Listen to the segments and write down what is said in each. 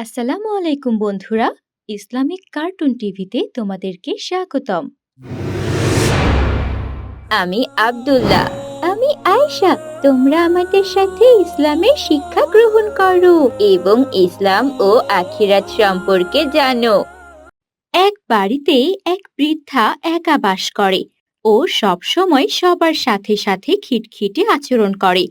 আসসালামু আলাইকুম বন্ধুরা, ইসলামিক কার্টুন টিভিতে তোমাদেরকে স্বাগতম। আমি আব্দুল্লাহ, আমি আয়েশা, তোমরা আমাদের সাথে ইসলামের শিক্ষা গ্রহণ করো এবং ইসলাম ও আখিরাত সম্পর্কে জানো। এক বাড়িতে এক বৃদ্ধা একা বাস করে ও সব সময় সবার সাথে সাথে খিটখিটে আচরণ করে।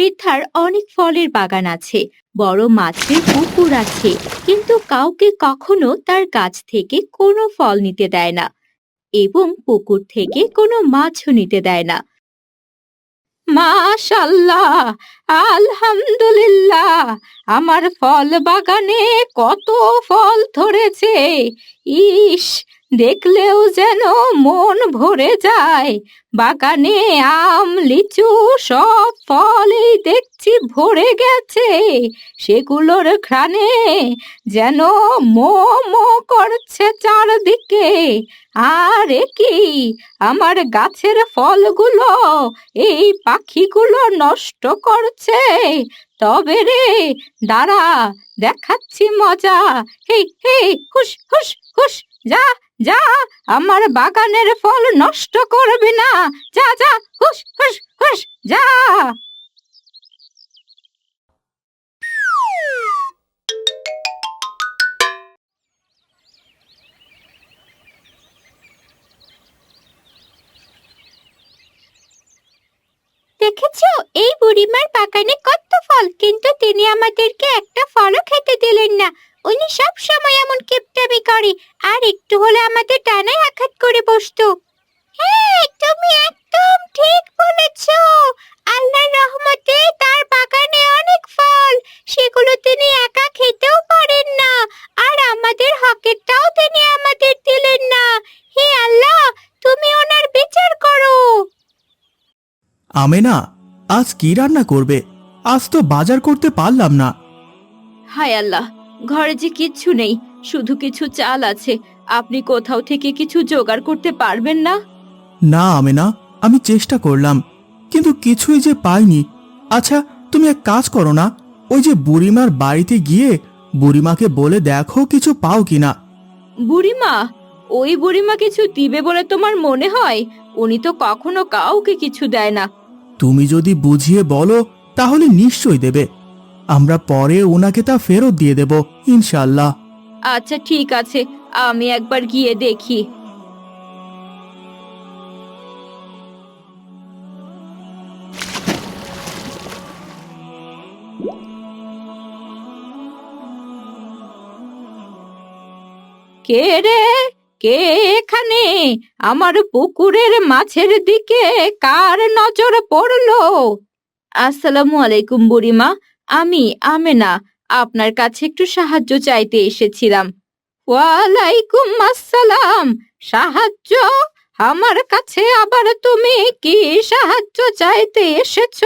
বৃদ্ধার অনেক ফলের বাগান আছে। বড় মাছের পুকুর আছে। কিন্তু কাউকে কখনো তার গাছ থেকে কোনো ফল নিতে দেয় না এবং পুকুর থেকে কোনো মাছও নিতে দেয় না। মাশাল্লাহ! আলহামদুলিল্লাহ! আমার ফল বাগানে কত ফল ধরেছে। ইস! দেখলেও যেন মন ভরে যায়। বাগানে আম, লিচু, সব ফলই দেখছি ভরে গেছে। সেগুলোর ঘ্রাণে যেন মো করছে চারদিকে। আরে কি? আমার গাছের ফলগুলো এই পাখিগুলো নষ্ট করছে। তবে রে, দাঁড়া, দেখাচ্ছি মজা। হে হে হুস হুস হুস যা যা, আমার বাগানের ফল নষ্ট করবি না। যা যা হুস হুস হুস যা। দেখেছ, এই বুড়িমার বাগানে কত ফল, কিন্তু তিনি আমাদেরকে একটা ফলও খেতে দিলেন না। উনি সব সময় এমন কিপটামি করে আর একটু হলে আমাদের ডানায় আঘাত করে বসতো। হ্যাঁ তুমি একদম ঠিক বলেছ। আল্লাহর রহমতে তার বাগানে অনেক ফল সেগুলো তিনি একা খেতেও পারেন না আর আমাদের হকেরটাও তিনি আমাদের দিলেন না। হে আল্লাহ তুমি ওনার বিচার করো। আমেনা আজ কি রান্না করবে? আজ তো বাজার করতে পারলাম না। হায় আল্লাহ ঘরে যে কিচ্ছু নেই শুধু কিছু চাল আছে। আপনি কোথাও থেকে কিছু জোগাড় করতে পারবেন না? না আমেনা আমি চেষ্টা করলাম কিন্তু কিছুই যে পাইনি। আচ্ছা তুমি এক কাজ করো না ওই যে বুড়িমার বাড়িতে গিয়ে বুড়িমাকে বলে দেখো কিছু পাও কিনা। বুড়িমা ওই বুড়িমা কিছু দিবে বলে তোমার মনে হয়? উনি তো কখনো কাউকে কিছু দেয় না। তুমি যদি বুঝিয়ে বলো তাহলে নিশ্চয়ই দেবে। আমরা পরে ওনাকে তা ফেরত দিয়ে দেব ইনশাল্লাহ আচ্ছা ঠিক আছে। আমি একবার গিয়ে দেখি। কে রে? কে এখানে? আমার পুকুরের মাছের দিকে কার নজর পড়ল? আসসালামু আলাইকুম বুড়িমা। আমি আমেনা, আপনার কাছে একটু সাহায্য চাইতে এসেছিলাম। ওয়ালাইকুম আসসালাম। সাহায্য? আমার কাছে আবার তুমি কি সাহায্য চাইতে এসেছ?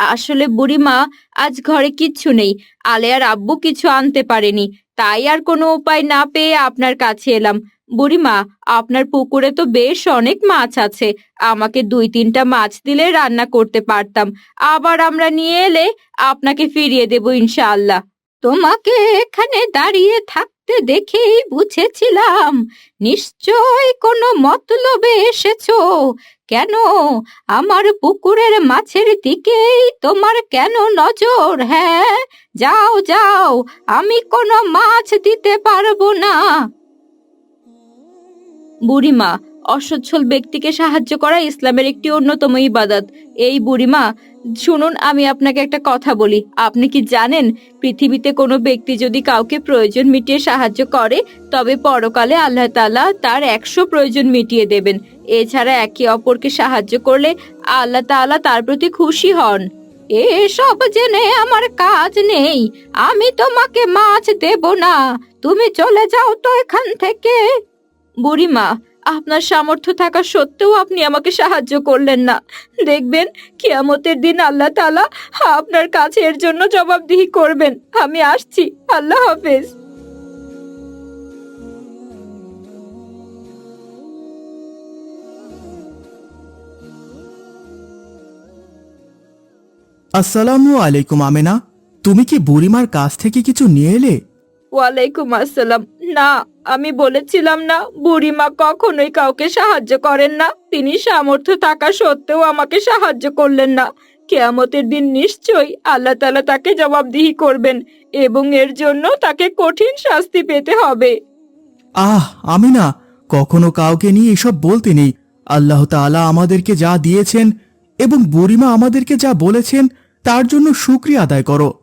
আসলে বুড়িমা, আজ ঘরে কিচ্ছু নেই। আলেয়ার আব্বু কিছু আনতে পারেনি। তাই আর কোনো উপায় না পেয়ে আপনার কাছে এলাম। বুড়িমা, আপনার পুকুরে তো বেশ অনেক মাছ আছে। আমাকে দুই তিনটা মাছ দিলে রান্না করতে পারতাম। আবার আমরা নিয়ে এলে আপনাকে ফিরিয়ে দেব ইনশাআল্লাহ। তোমাকে এখানে দাঁড়িয়ে থাকতে দেখেই বুঝেছিলাম। নিশ্চয় কোনো মতলবে এসেছ। কেন? আমার পুকুরের মাছের দিকেই তোমার কেন নজর হ্যাঁ? যাও যাও, আমি কোনো মাছ দিতে পারব না। বুড়িমা, অসচ্ছল ব্যক্তিকে সাহায্য করা ইসলামের একটি অন্যতম ইবাদত। এই বুড়িমা, শুনুন, আমি আপনাকে একটা কথা বলি। আপনি কি জানেন, পৃথিবীতে কোনো ব্যক্তি যদি কাউকে প্রয়োজন মিটিয়ে সাহায্য করে, তবে পরকালে আল্লাহ তাআলা তার একশো প্রয়োজন মিটিয়ে দেবেন। এছাড়া একে অপরকে সাহায্য করলে আল্লাহ তাআলা তার প্রতি খুশি হন। এসব জেনে আমার কাজ নেই, আমি তোমাকে মাছ দেব না। তুমি চলে যাও তো এখান থেকে। বুড়িমা, আপনার সামর্থ্য থাকা সত্ত্বেও আপনি আমাকে সাহায্য করলেন না। দেখবেন, কিয়ামতের দিন আল্লাহ তাআলা আপনার কাছে এর জন্য জবাবদিহি করবেন। আমি আসছি। আল্লাহ হাফেজ। আসসালামু আলাইকুম, আমেনা। তুমি কি বুড়িমার কাছ থেকে কিছু নিয়ে এলে? ওয়ালাইকুম আসসালাম। না, আমি বলেছিলাম না, বুড়িমা কখনোই কাউকে সাহায্য করেন না। তিনি সামর্থ্য থাকা সত্ত্বেও আমাকে সাহায্য করলেন না। কেয়ামতের দিন নিশ্চয়ই আল্লাহ তালা তাকে জবাবদিহি করবেন এবং এর জন্য তাকে কঠিন শাস্তি পেতে হবে। আহ, আমি না কখনো কাউকে নিয়ে এসব বলতে নেই। আল্লাহ তাআলা আমাদেরকে যা দিয়েছেন এবং বুড়িমা আমাদেরকে যা বলেছেন, তার জন্য শুক্রিয়া আদায় করো।